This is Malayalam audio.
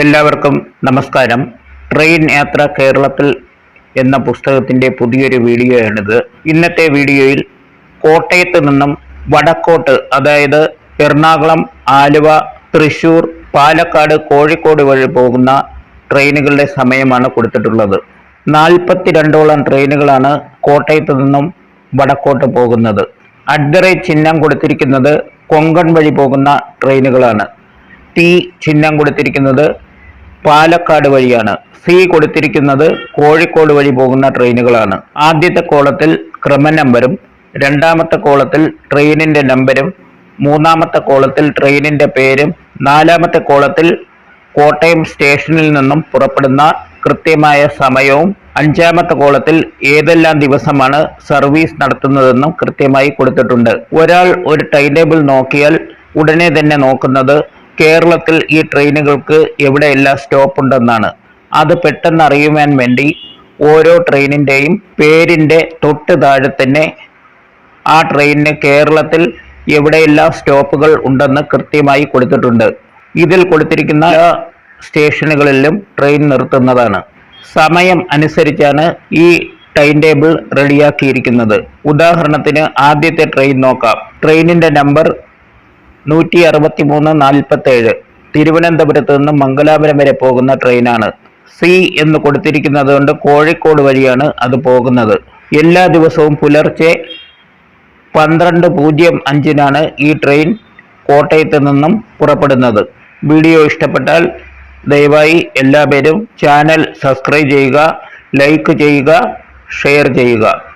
എല്ലാവർക്കും നമസ്കാരം. ട്രെയിൻ യാത്ര കേരളത്തിൽ എന്ന പുസ്തകത്തിന്റെ പുതിയൊരു വീഡിയോയാണിത്. ഇന്നത്തെ വീഡിയോയിൽ കോട്ടയത്ത് നിന്നും വടക്കോട്ട് അതായത് എറണാകുളം ആലുവ തൃശൂർ പാലക്കാട് കോഴിക്കോട് വഴി പോകുന്ന ട്രെയിനുകളുടെ സമയമാണ് കൊടുത്തിട്ടുള്ളത്. നാൽപ്പത്തിരണ്ടോളം ട്രെയിനുകളാണ് കോട്ടയത്ത് നിന്നും വടക്കോട്ട് പോകുന്നത്. അഡ്ഡറെ ചിഹ്നം കൊടുത്തിരിക്കുന്നത് കൊങ്കൺ വഴി പോകുന്ന ട്രെയിനുകളാണ്. ടി ചിഹ്നം കൊടുത്തിരിക്കുന്നത് പാലക്കാട് വഴിയാണ്. സി കൊടുത്തിരിക്കുന്നത് കോഴിക്കോട് വഴി പോകുന്ന ട്രെയിനുകളാണ്. ആദ്യത്തെ കോളത്തിൽ ക്രമ നമ്പരും രണ്ടാമത്തെ കോളത്തിൽ ട്രെയിനിന്റെ നമ്പരും മൂന്നാമത്തെ കോളത്തിൽ ട്രെയിനിന്റെ പേരും നാലാമത്തെ കോളത്തിൽ കോട്ടയം സ്റ്റേഷനിൽ നിന്നും പുറപ്പെടുന്ന കൃത്യമായ സമയവും അഞ്ചാമത്തെ കോളത്തിൽ ഏതെല്ലാം ദിവസമാണ് സർവീസ് നടത്തുന്നതെന്നും കൃത്യമായി കൊടുത്തിട്ടുണ്ട്. ഒരാൾ ഒരു ടൈം ടേബിൾ നോക്കിയാൽ ഉടനെ തന്നെ നോക്കുന്നത് കേരളത്തിൽ ഈ ട്രെയിനുകൾക്ക് എവിടെയെല്ലാം സ്റ്റോപ്പ് ഉണ്ടെന്നാണ് അത് പെട്ടെന്ന് അറിയുവാൻ വേണ്ടി ഓരോ ട്രെയിനിന്റെയും പേരിന്റെ തൊട്ട് താഴെ തന്നെ ആ ട്രെയിനിന് കേരളത്തിൽ എവിടെയെല്ലാം സ്റ്റോപ്പുകൾ ഉണ്ടെന്ന് കൃത്യമായി കൊടുത്തിട്ടുണ്ട്. ഇതിൽ കൊടുത്തിരിക്കുന്ന സ്റ്റേഷനുകളിലും ട്രെയിൻ നിർത്തുന്നതാണ്. സമയം അനുസരിച്ചാണ് ഈ ടൈം ടേബിൾ റെഡിയാക്കിയിരിക്കുന്നത്. ഉദാഹരണത്തിന് ആദ്യത്തെ ട്രെയിൻ നോക്കാം. ട്രെയിനിന്റെ നമ്പർ നൂറ്റി അറുപത്തി മൂന്ന് നാൽപ്പത്തേഴ്. തിരുവനന്തപുരത്ത് നിന്ന് മംഗലാപുരം വരെ പോകുന്ന ട്രെയിനാണ്. സി എന്ന് കൊടുത്തിരിക്കുന്നത് കൊണ്ട് കോഴിക്കോട് വഴിയാണ് അത് പോകുന്നത്. എല്ലാ ദിവസവും പുലർച്ചെ പന്ത്രണ്ട് പൂജ്യം അഞ്ചിനാണ് ഈ ട്രെയിൻ കോട്ടയത്ത് നിന്നും പുറപ്പെടുന്നത്. വീഡിയോ ഇഷ്ടപ്പെട്ടാൽ ദയവായി എല്ലാവരും ചാനൽ സബ്സ്ക്രൈബ് ചെയ്യുക ലൈക്ക് ചെയ്യുക ഷെയർ ചെയ്യുക.